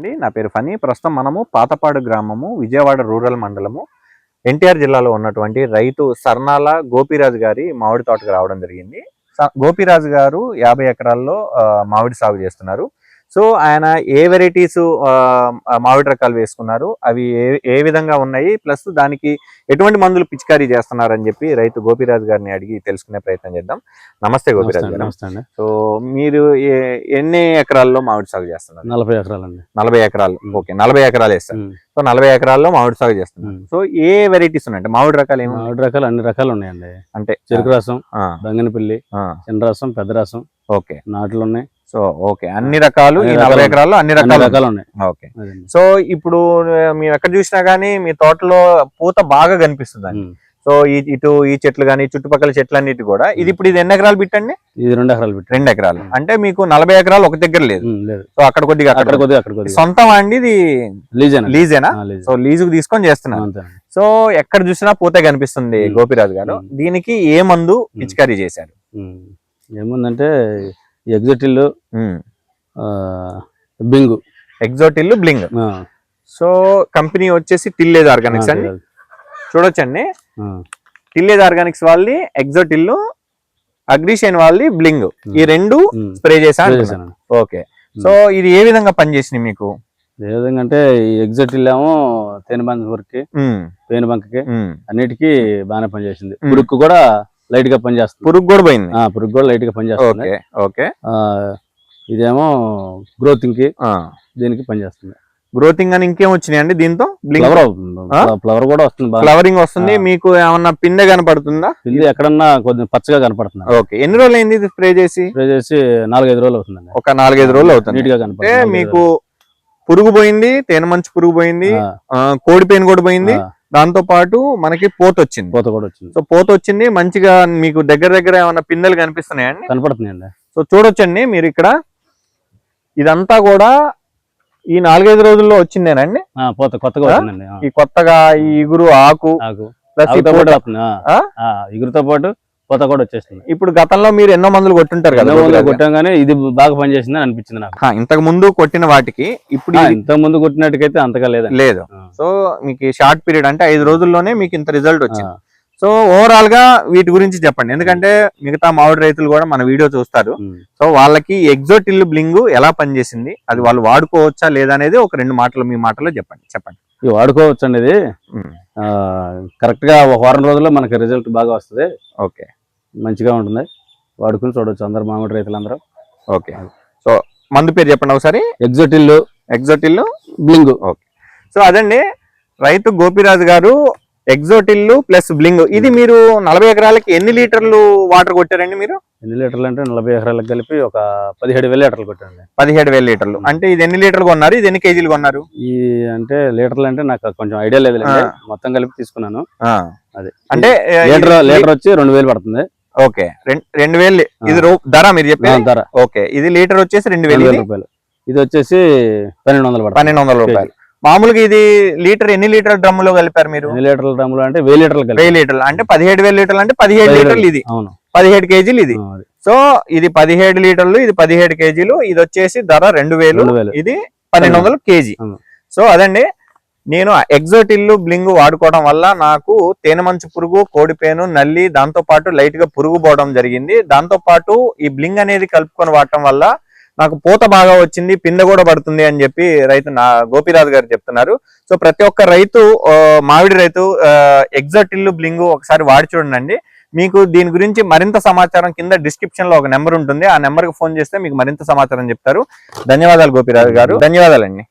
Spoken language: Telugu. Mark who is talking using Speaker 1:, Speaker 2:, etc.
Speaker 1: అండి. నా పేరు ఫనీ ప్రస్తుతం మనము పాతపాడు గ్రామము విజయవాడ రూరల్ మండలము. ఎన్టీఆర్ జిల్లాలో ఉన్నటువంటి రైతు సర్నాల గోపిరాజు గారి మామిడి తోటకు రావడం జరిగింది. స- గోపిరాజు గారు యాభై ఎకరాల్లో మామిడి సాగు చేస్తున్నారు. సో ఆయన ఏ వెరైటీస్ మామిడి రకాలు వేసుకున్నారు అవి ఏ ఏ విధంగా ఉన్నాయి ప్లస్ దానికి ఎటువంటి మందులు పిచికారీ చేస్తున్నారని చెప్పి రైతు గోపిరాజు గారిని అడిగి తెలుసుకునే ప్రయత్నం చేద్దాం. నమస్తే గోపిరాజు గారు.
Speaker 2: నమస్తే అండి.
Speaker 1: సో మీరు ఎన్ని ఎకరాల్లో మామిడి సాగు చేస్తున్నారు?
Speaker 2: నలభై ఎకరాలండి.
Speaker 1: నలభై ఎకరాలు. ఓకే నలభై ఎకరాలు వేస్తారు. సో నలభై ఎకరాల్లో మామిడి సాగు చేస్తున్నారు. సో ఏ వెరైటీస్ ఉన్నాయి మామిడి రకాలు ఏమి
Speaker 2: మామిడి రకాలు అన్ని రకాలు ఉన్నాయండి.
Speaker 1: అంటే
Speaker 2: చెరుకు రసం బంగనపల్లి
Speaker 1: ఆ,
Speaker 2: చిన్న రసం పెద్ద రసం
Speaker 1: ఓకే.
Speaker 2: నాట్లు ఉన్నాయి.
Speaker 1: So okay. అన్ని రకాలు ఈ నలభై ఎకరాల్లో అన్ని రకాలు
Speaker 2: రకాలు ఉన్నాయి.
Speaker 1: ఓకే. సో ఇప్పుడు మేము ఎక్కడ చూసినా గానీ మీ తోటలో పూత బాగా కనిపిస్తుంది. సో ఈ ఇటు ఈ చెట్లు కానీ చుట్టుపక్కల చెట్లన్నిటి కూడా. ఇది ఇప్పుడు ఇది ఎన్ని ఎకరాలు బిట్టండి
Speaker 2: ఇది రెండు ఎకరాలు పెట్టి
Speaker 1: రెండు ఎకరాలు. అంటే మీకు నలభై ఎకరాలు ఒక దగ్గర లేదు. సో అక్కడ కొద్దిగా
Speaker 2: అక్కడ కొద్దిగా అక్కడ
Speaker 1: సొంతం అండి ఇది?
Speaker 2: లీజేనా?
Speaker 1: లీజేనా?
Speaker 2: లీజ్.
Speaker 1: సో లీజుకు తీసుకొని చేస్తున్నారు.
Speaker 2: అంతేనండి
Speaker 1: సో ఎక్కడ చూసినా పూతే కనిపిస్తుంది. గోపిరాజు గారు. దీనికి ఏ మందు పిచికారీ చేశారు.
Speaker 2: ఏముందంటే ఎగ్జటిల్. బింగు
Speaker 1: ఎగ్జోటిల్ బ్లింగ్ సో కంపెనీ వచ్చేసి టిల్లేజ్ ఆర్గానిక్స్ అండి. చూడొచ్చండి టిల్లేజ్ ఆర్గానిక్స్ వాళ్ళది ఎగ్జోటిల్ అగ్రిషైన్ వాళ్ళది బ్లింగ్ ఈ రెండు. స్ప్రే.
Speaker 2: చేశానండి.
Speaker 1: ఓకే సో ఇది ఏ విధంగా పనిచేసింది మీకు
Speaker 2: ఏ విధంగా అంటే ఎగ్జటిల్ ఏమో తేనె బంక్ వరకు బంకకి
Speaker 1: ఉమ్.
Speaker 2: అన్నిటికీ బాగానే పనిచేసింది. పురుక్కు కూడా లైట్గా పనిచేస్తుంది.
Speaker 1: పురుగు కూడా పోయింది.
Speaker 2: ఆ పురుగు కూడా లైట్గా పనిచేస్తుంది.
Speaker 1: ఓకే
Speaker 2: ఇదేమో గ్రోతింగ్కి దీనికి పనిచేస్తుంది.
Speaker 1: గ్రోతింగ్ అని ఇంకేం వచ్చినాయి అండి దీంతో?
Speaker 2: ఫ్లవర్ ఫ్లవర్ కూడా వస్తుంది
Speaker 1: ఫ్లవరింగ్ వస్తుంది. మీకు ఏమన్నా పిందె కనపడుతుందా?
Speaker 2: ఇది ఎక్కడన్నా కొద్దిగా పచ్చగా కనపడుతుంది.
Speaker 1: ఓకే. ఎన్ని రోజులు అయింది ఇది స్ప్రే చేసి?
Speaker 2: స్ప్రే చేసి నాలుగైదు రోజులు అవుతుందండి.
Speaker 1: ఒక నాలుగైదు రోజులు అవుతుంది. నీట్గా
Speaker 2: కనపడుతుంది
Speaker 1: మీకు పురుగు పోయింది తేనె మంచు పురుగు పోయింది కోడి పెయిన్ కూడా పోయింది దాంతో పాటు మనకి పోత వచ్చింది.
Speaker 2: పూత కూడా వచ్చింది.
Speaker 1: సో పోత వచ్చింది మంచిగా మీకు దగ్గర దగ్గర ఏమైనా పిందెలు కనిపిస్తున్నాయండి?
Speaker 2: కనపడుతుందండి
Speaker 1: సో చూడొచ్చండి మీరు ఇక్కడ. ఇదంతా కూడా ఈ నాలుగైదు రోజుల్లో వచ్చిందేనండి?
Speaker 2: పూత కొత్తగా
Speaker 1: ఈ కొత్తగా ఈ ఇగురు ఆకు
Speaker 2: ఆకు.
Speaker 1: ప్లస్
Speaker 2: ఇగురుతో పాటు పూత కూడా వచ్చేస్తుంది
Speaker 1: ఇప్పుడు గతంలో మీరు ఎన్నో మందులు కొట్టుంటారు కదా
Speaker 2: ఎన్నో మందులు
Speaker 1: గోపిరాజు గారు.
Speaker 2: కొట్టాం కానీ ఇది బాగా పనిచేసింది అని అనిపించింది నాకు.
Speaker 1: ఇంతకు ముందు కొట్టిన వాటికి ఇప్పుడు
Speaker 2: ఇంతకు ముందు కొట్టినట్టుకైతే అంతగా
Speaker 1: లేదు.
Speaker 2: ఆ,
Speaker 1: సో మీకు షార్ట్ పీరియడ్ అంటే ఐదు రోజుల్లోనే మీకు ఇంత రిజల్ట్ వచ్చింది. సో ఓవరాల్గా వీటి గురించి చెప్పండి. ఎందుకంటే మిగతా మామిడి రైతులు కూడా మన వీడియో చూస్తారు. సో వాళ్ళకి ఎగ్జోటిల్ బ్లింగ్ ఎలా పనిచేసింది అది వాళ్ళు వాడుకోవచ్చా లేదా అనేది ఒక రెండు మాటలు మీ మాటలో చెప్పండి. చెప్పండి.
Speaker 2: ఇవి వాడుకోవచ్చు అండి ఇది కరెక్ట్గా ఒక వారం రోజుల్లో మనకి రిజల్ట్ బాగా వస్తుంది.
Speaker 1: ఓకే.
Speaker 2: మంచిగా ఉంటుంది. వాడుకుని చూడొచ్చు అందరు మామిడి రైతులందరూ.
Speaker 1: ఓకే. సో మందు పేరు చెప్పండి ఒకసారి.
Speaker 2: ఎగ్జోటిల్
Speaker 1: ఎగ్జోటిల్
Speaker 2: బ్లింగ్.
Speaker 1: సో అదండి. రైతు గోపిరాజు గారు ఎగ్జోటిల్ ప్లస్ బ్లింగ్. ఇది మీరు నలభై ఎకరాలకి ఎన్ని లీటర్లు వాటర్ కొట్టారండి మీరు?
Speaker 2: ఎన్ని లీటర్లు అంటే నలభై ఎకరాలకు కలిపి ఒక పదిహేడు వేల లీటర్లు కొట్టానండి.
Speaker 1: పదిహేడు వేల లీటర్లు. అంటే ఇది ఎన్ని లీటర్లు కొన్నారు? ఇది ఎన్ని కేజీలు కొన్నారు?
Speaker 2: ఈ అంటే లీటర్లు అంటే నాకు కొంచెం ఐడియా లేదు. మొత్తం కలిపి తీసుకున్నాను. అది.
Speaker 1: అంటే
Speaker 2: లీటర్ లీటర్ వచ్చి రెండు వేలు పడుతుంది.
Speaker 1: ఓకే. రెండు వేలు. ఇది ధర మీరు
Speaker 2: ఆ,
Speaker 1: చెప్పేది
Speaker 2: ధర.
Speaker 1: ఓకే. ఇది లీటర్ వచ్చేసి రెండు వేలు.
Speaker 2: రూపాయలు. ఇది వచ్చేసి పన్నెండు వందలు
Speaker 1: పన్నెండు వందల రూపాయలు. మామూలుగా ఇది లీటర్ ఎన్ని లీటర్ డ్రమ్ములో కలిపారు మీరు?
Speaker 2: ఎన్ని లీటర్ల అంటే వెయ్యి లీటర్లు
Speaker 1: వెయ్యి లీటర్లు. అంటే పదిహేడు వేల లీటర్లు అంటే పదిహేడు లీటర్లు ఇది.
Speaker 2: అవును.
Speaker 1: పదిహేడు కేజీలు ఇది. సో ఇది పదిహేడు లీటర్లు ఇది పదిహేడు కేజీలు ఇది వచ్చేసి ధర రెండు వేలు ఇది పన్నెండు వందలు కేజీ. సో అదండి. నేను ఎగ్జోటిల్లు బ్లింగ్ వాడుకోవడం వల్ల నాకు తేనె మంచు పురుగు కోడిపేను నల్లి దాంతో పాటు లైట్గా పురుగు పోవడం జరిగింది. దాంతో పాటు ఈ బ్లింగ్ అనేది కలుపుకొని వాడటం వల్ల నాకు పూత బాగా వచ్చింది పిందె కూడా పడుతుంది అని చెప్పి రైతు నా గోపిరాజు గారు చెప్తున్నారు. సో ప్రతి ఒక్క రైతు మామిడి రైతు ఎగ్జాటిల్లు బ్లింగు ఒకసారి వాడి చూడండి మీకు దీని గురించి మరింత సమాచారం కింద డిస్క్రిప్షన్లో ఒక నెంబర్ ఉంటుంది. ఆ నెంబర్కి ఫోన్ చేస్తే మీకు మరింత సమాచారం చెప్తారు. ధన్యవాదాలు గోపిరాజు గారు. ధన్యవాదాలండి.